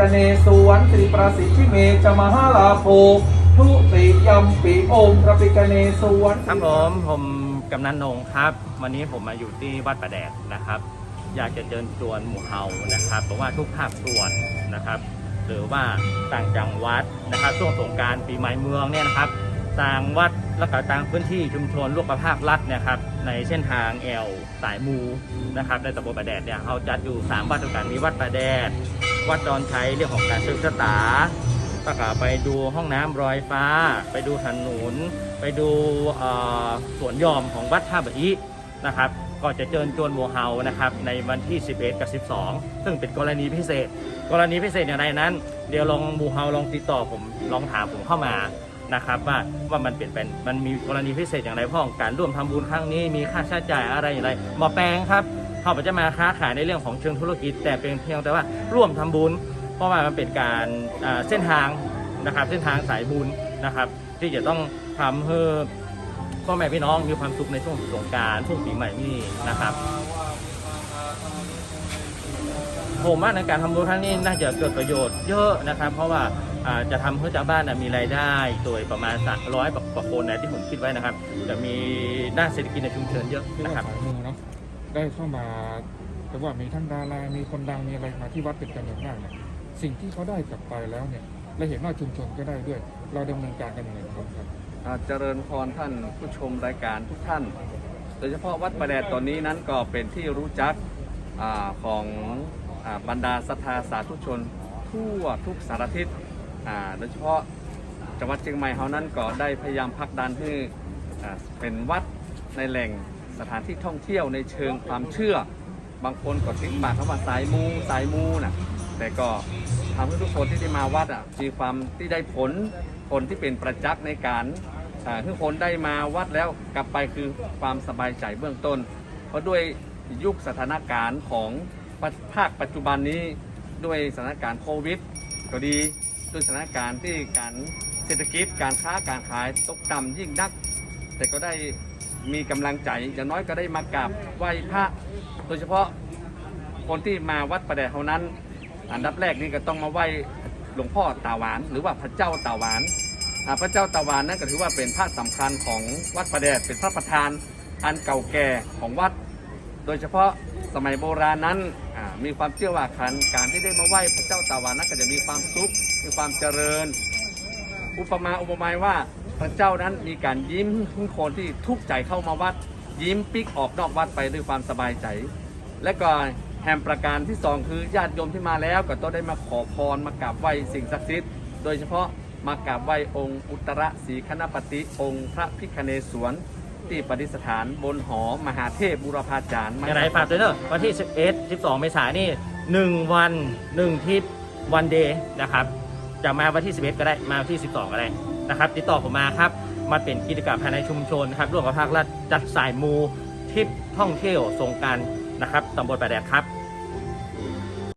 กเนสวนสิริประสิทธิเมจมหาลาโภทุติยมปิโอมพระปิกเนสวนครับผมผมกำนันนงครับ วันนี้ผมมาอยู่ที่วัดประแดดนะครับ อยากจะเชิญชวนหมู่เฮานะครับบอกว่าทุกภาคส่วนนะครับ หรือว่าต่างจังหวัดนะครับช่วงสงการปีใหม่เมืองเนี่ยนะครับต่างวัดและก็ต่างพื้นที่ชุมชนลูกประภาครัฐเนี่ยครับในเส้นทางแอลสายมูนะครับในตำบลประแดดเนี่ยเขาจัดอยู่สามวัดด้วยกันมีวัดประแดด วัดดอนชัยเรื่องของการศึกษาแล้วก็ไปดูห้องน้ำรอยฟ้า ไปดูถนน ไปดูสวนหยอมของวัดท่าบะอีนะครับ ก็จะเชิญชวนหมู่เฮานะครับในวันที่ 11 กับ 12 ซึ่งเป็นกรณีพิเศษ กรณีพิเศษอย่างไรนั้น เดี๋ยวลองหมู่เฮาลองติดต่อผมลองถามผมเข้ามานะครับว่าว่ามันเปลี่ยนเป็นมันมีกรณีพิเศษอย่างไรพราะการร่วมทำบุญครั้งนี้มีค่าใช้จ่ายอะไรอย่างไรหมอแปลงครับ เขาจะมาค้าขายในเรื่องของเชิงธุรกิจ แต่เป็นเพียงแต่ว่าร่วมทำบุญ เพราะว่ามันเป็นการเส้นทางนะครับเส้นทางสายบุญนะครับ ที่จะต้องทำให้พ่อแม่พี่น้องมีความสุขในช่วงสงกรารช่วงปีใหม่นี่นะครับผมว่าในการทำบุญครั้งนี้น่าจะเกิดประโยชน์เยอะนะครับ เพราะว่าจะทำให้ชาวบ้านมีรายได้โดยประมาณสักร้อยกว่าคนนะที่ผมคิดไว้นะครับ จะมีด้านเศรษฐกิจในชุมชนเยอะนะครับ ได้เข้ามาแต่ว่ามีทั้งดารามีคนดังมีอะไรมาที่วัดเป็นจำนวนมากเนี่ยสิ่งที่เขาได้กลับไปแล้วเนี่ยและเห็นว่าชุมชนก็ได้ด้วย เราดำเนินการกันยังไงบ้างครับเจริญพรท่านผู้ชมรายการทุกท่าน โดยเฉพาะวัดประแดดตอนนี้นั้นก็เป็นที่รู้จักอของอบรรดาศรัทธาสาธุชน ทั่วทุกสารทิศโดยเฉพาะจังหวัดเชียงใหม่เฮานั้นก็ได้พยายามผลักดันให้เป็นวัดในแหล่ง สถานที่ท่องเที่ยวในเชิงความเชื่อ บางคนก็ทิ้งปากคำว่าสายมูสายมูนะแต่ก็ทำให้ทุกคนที่ได้มาวัดอะมีความที่ได้ผลผลที่เป็นประจักษ์ในการทุกคนได้มาวัดแล้วกลับไปคือความสบายใจเบื้องต้น เพราะด้วยยุคสถานการณ์ของภาคปัจจุบันนี้ด้วยสถานการณ์โควิด ก็ดีด้วยสถานการณ์ที่การเศรษฐกิจการค้าการขายตกต่ำยิ่งนัก แต่ก็ได้ มีกำลังใจอย่างน้อยก็ได้มากราบไหว้พระโดยเฉพาะคนที่มาวัดประแดดเท่านั้น อันดับแรกนี่ก็ต้องมาไหว้หลวงพ่อตาหวาน หรือว่าพระเจ้าตาหวานพระเจ้าตาหวานนั่นก็ถือว่าเป็นพระสำคัญของวัดประแดดเป็นพระประธานอันเก่าแก่ของวัด โดยเฉพาะสมัยโบราณนั้นมีความเชื่อว่าการการที่ได้มาไหว้พระเจ้าตาหวานนั้นก็จะมีความสุขมีความเจริญ อุปมาอุปไมยว่า พระเจ้านั้นมีการยิ้มทุกคนที่ทุกข์ใจเข้ามาวัด ยิ้มปิกออกนอกวัดไปด้วยความสบายใจ และก็แห่งประการที่สองคือญาติโยมที่มาแล้วก็ต้องได้มาขอพรมากราบไหว้สิ่งศักดิ์สิทธิ์โดยเฉพาะมากราบไหว้องค์อุตรศรีคณปฏิองค์พระพิคเนศวรที่ประดิษฐานบนหอมหาเทพบุรพาจารย์อย่างไรฝากด้วยเนอะวันที่ 11 12 เมษายนนี่ 1 วัน 1 ทิปวันเดย์นะครับ จะมาวันที่ 11 ก็ได้มาวันที่ 12 ก็ได้นะครับ ติดต่อผมมาครับมาเป็นกิจกรรมภายในชุมชนครับร่วมกับภาครัฐจัดสายมูทริปท่องเที่ยวสงการนะครับตำบลประแดดครับ